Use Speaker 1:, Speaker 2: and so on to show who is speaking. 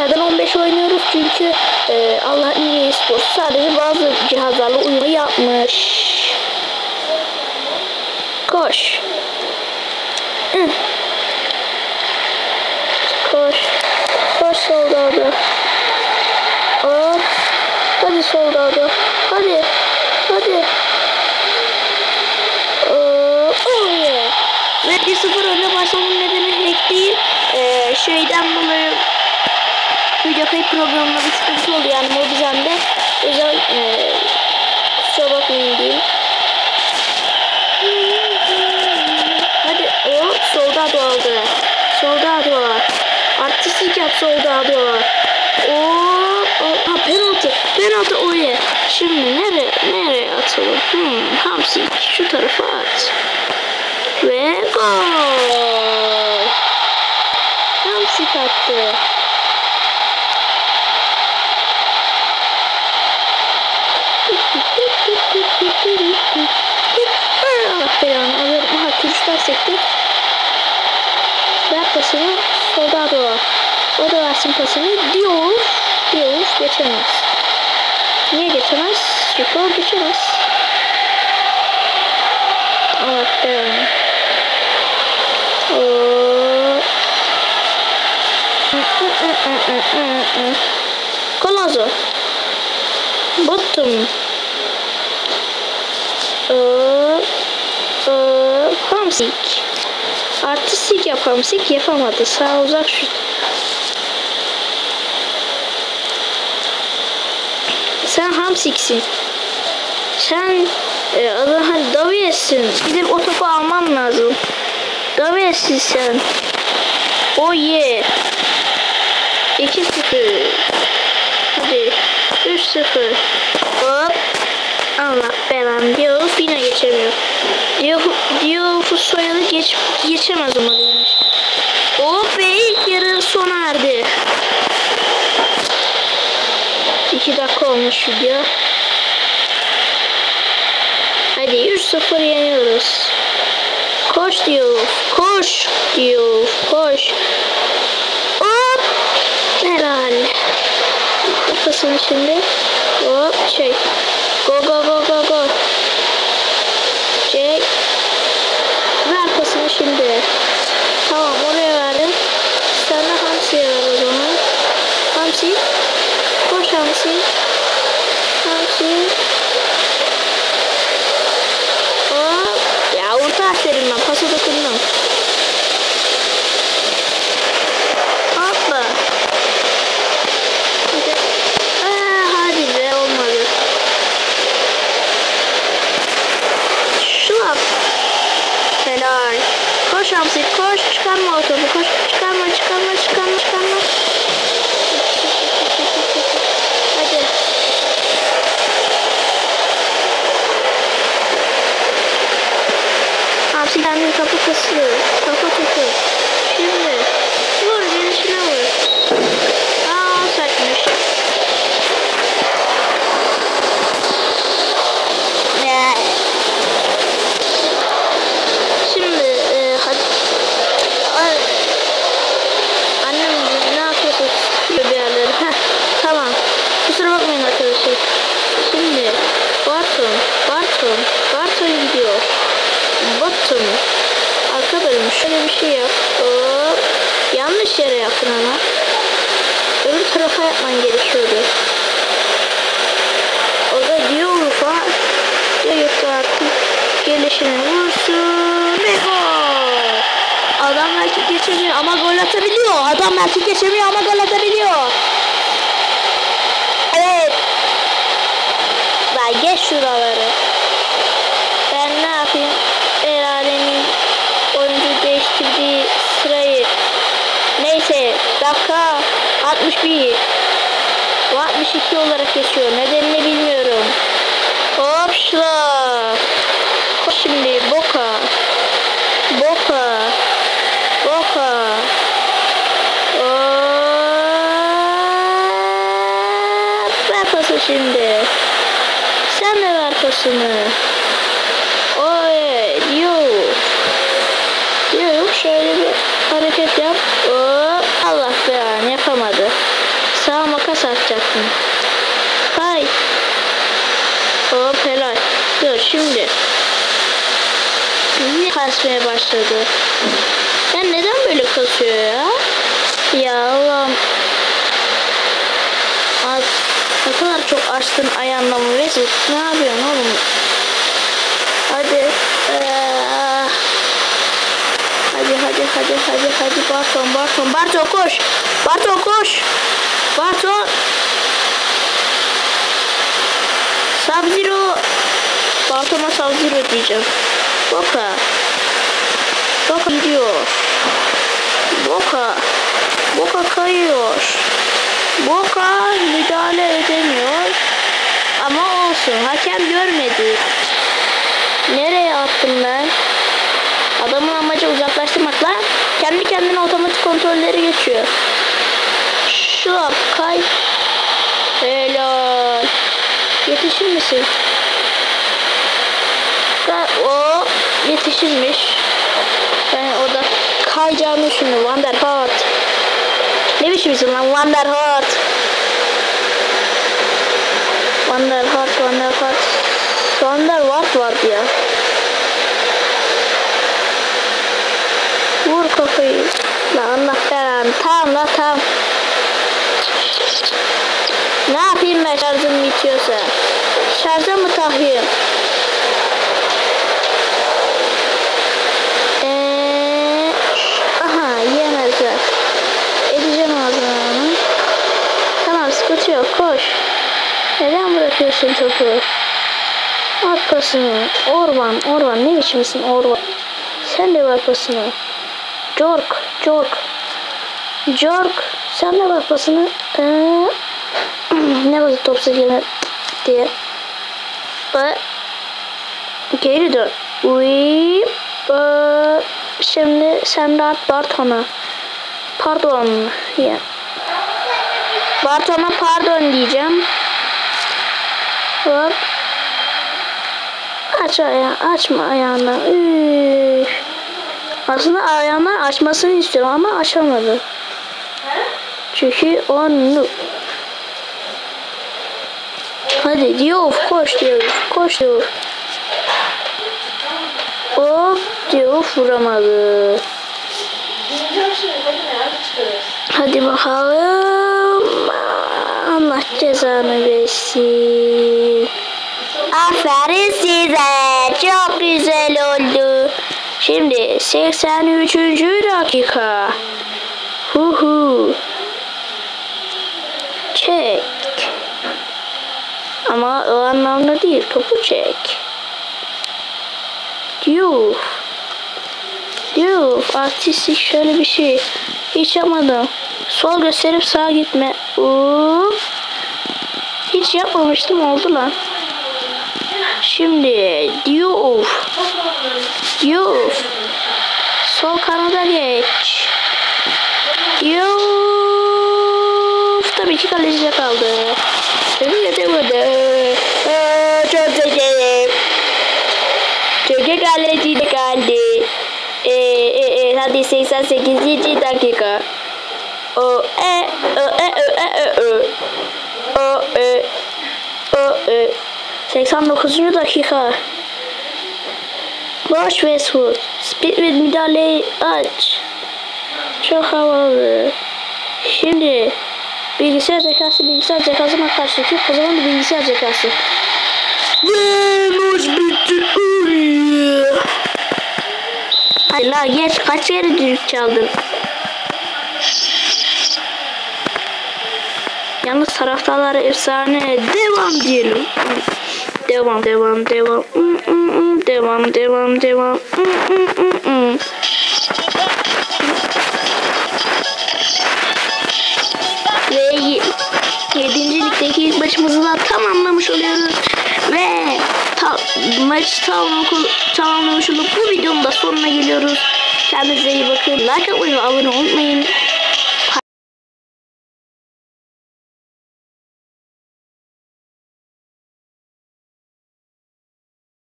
Speaker 1: Neden 15 oynuyoruz? Çünkü e, Allah iyi spor sadece bazı cihazlarla uyumlu yapmış. Koş. Hı. Koş. Koş soldado. Hop. Hadi soldado. Hadi. Hadi. Ve 1-0 önde başlamamın nedeni hack değil. Ee, şeyden dolayı video kayıt programında bir sıkıntı oldu yani Mobizen'de. O yüzden ee, kusura bakmayın diyeyim. Hadi o soldado aldı. Soldado. Artistik yap soldado. O, o ha, penaltı. Penaltı o ye. Şimdi nereye nereye atalım? Hmm, Hamsi şu tarafa at. Ve gol. Hamsi attı. Allah belanı alırım. Aha turistler sekti. Ver pasını Soldado. O da versin pasını. Diyor. Diyor. Geçemez. Niye geçemez? O geçemez. Allah belanı. Kolazo. Bottom. E, Hamsik. Artistik yap Hamsik yapamadı. Sağ uzak şut. Sen Hamsik'sin. Sen e, hani Davies'sin. Gidip o topu alman lazım. Davies'sin sen. Oh yeah. 2-0. Hadi. 3-0. Hop. Allah belanı diyor yine geçemiyor. Diyor diyor soyadı geç geçemez umarım. Hop ve ilk yarı sona erdi. 2 dakika olmuş video. Hadi 3-0 yeniyoruz. Koş diyor. Koş diyor. Koş. Hop. Helal. Kafasını şimdi. Hop çek. Go go go go go. Çek. Ver pasını şimdi. Tamam oraya verdim. Sen de Hamsi'ye ver o zaman. Hamsi. Koş Hamsi. Hamsi. Hop. Ya orta aferin ben. Pasa dokundum. Hoppa. Hadi. Aa, hadi be olmadı. Şulap. Helal. Koş Hamsi koş. Çıkarma o topu. Koş. Çıkarma çıkarma çıkarma çıkarma. Hadi. Hamsi kendini kapı kasıyor. Kafa topu. Şimdi. Vur gelişine vur. Aa sertmiş. Ne? Şimdi e, hadi. Ay. Annem ne yapıyorsun? Sıkıyor bir yerleri. Heh, tamam. Kusura bakmayın arkadaşlar. Şimdi Barton, Barton, Barton gidiyor. Barton. Arka bölüm şöyle bir şey yap. Hop. Yanlış yere yaptın ama. Öbür tarafa yapman gerekiyordu. Orada Diouf'a Diouf artık gelişine vursun ve gol. Adam belki geçemiyor ama gol atabiliyor. Adam belki geçemiyor ama gol atabiliyor. Evet. Ben geç şuraları. Ben ne yapayım? El alemin oyuncu değiştirdiği sırayı. Neyse dakika 61. Bu 62 olarak geçiyor. Nedenini bilmiyorum. Hop şla. Koş şimdi Boka. Boka. Boka. Ver pası şimdi. Sen ver pasını. Oy diyor. Diyor şöyle bir hareket yap. Hop. Allah be yapamadı. Kasmaya başladı. Ya neden böyle kasıyor ya? Ya Allah'ım. Abi, ne kadar çok açtın ayağınla mı Mesut? Ne yapıyorsun oğlum? Hadi. Ee, hadi hadi hadi hadi hadi Barton Barton Barton koş. Barton koş. Barton. Sub-Zero. Barton'a Sub-Zero diyeceğim. Boka. Boka gidiyor. Boka. Boka kayıyor. Boka müdahale edemiyor. Ama olsun. Hakem görmedi. Nereye attım ben? Adamın amacı uzaklaştırmak lan. Kendi kendine otomatik kontrolleri geçiyor. Şu an kay. Helal. Yetişir misin? O yetişirmiş. Ben orada kayacağını düşündüm. Wonderhart. Ne biçim isim lan? Wonderhart. Wonderhart, Wonderhart. Wonderhart vardı ya. Vur kafayı. La Allah belanı. Tamam la tamam. Ne yapayım ben şarjım bitiyorsa? Şarja mı takayım? Yok koş. Neden bırakıyorsun topu? Arkasını. Orban, Orban ne biçimsin Orban? Sen de bak basını. Jork, Jork. Jork, sen de bak basını. Ee, ne bazı top sekene diye. Ve geri dön. Uy, şimdi sen de at Barton'a. Pardon. Ya. Barton'a pardon diyeceğim. Hop. Aç ayağı, açma ayağını. Üf. Aslında ayağını açmasını istiyorum ama açamadı. Çünkü onu Hadi Diouf koş Diouf koş Diouf. Hop Diouf vuramadı. Hadi bakalım. Allah cezanı versin. Aferin size. Çok güzel oldu. Şimdi 83. dakika. Hu hu. Çek. Ama o anlamda değil. Topu çek. Yuh. Yuh. Artistik şöyle bir şey. Hiç yapmadım. Sol gösterip sağa gitme. Up. Hiç yapmamıştım oldu lan. Şimdi Diouf. Diouf. Sol kanada geç. Diouf. Tabii ki kalecide kaldı. Çok güzel. Çocuk kalecide kaldı. Ee, e, e, hadi 88. dakika. O e o e o e o e o e 89. dakika. Boş Westwood. Speed ve müdahaleyi aç. Çok havalı. Şimdi bilgisayar zekası bilgisayar zekasına karşı ki o zaman da bilgisayar zekası. Ve maç bitti. Hayır la geç kaç kere düdük çaldın. Yalnız taraftarlara efsane devam diyelim. Devam devam devam. Mm, mm, mm. Devam devam devam. Mm, mm, mm, mm. Ve 7. ligdeki ilk maçımızı da tamamlamış oluyoruz. Ve ta maçı tamam tamamlamış olup bu videonun da sonuna geliyoruz. Kendinize iyi bakın. Like atmayı ve abone olmayı unutmayın.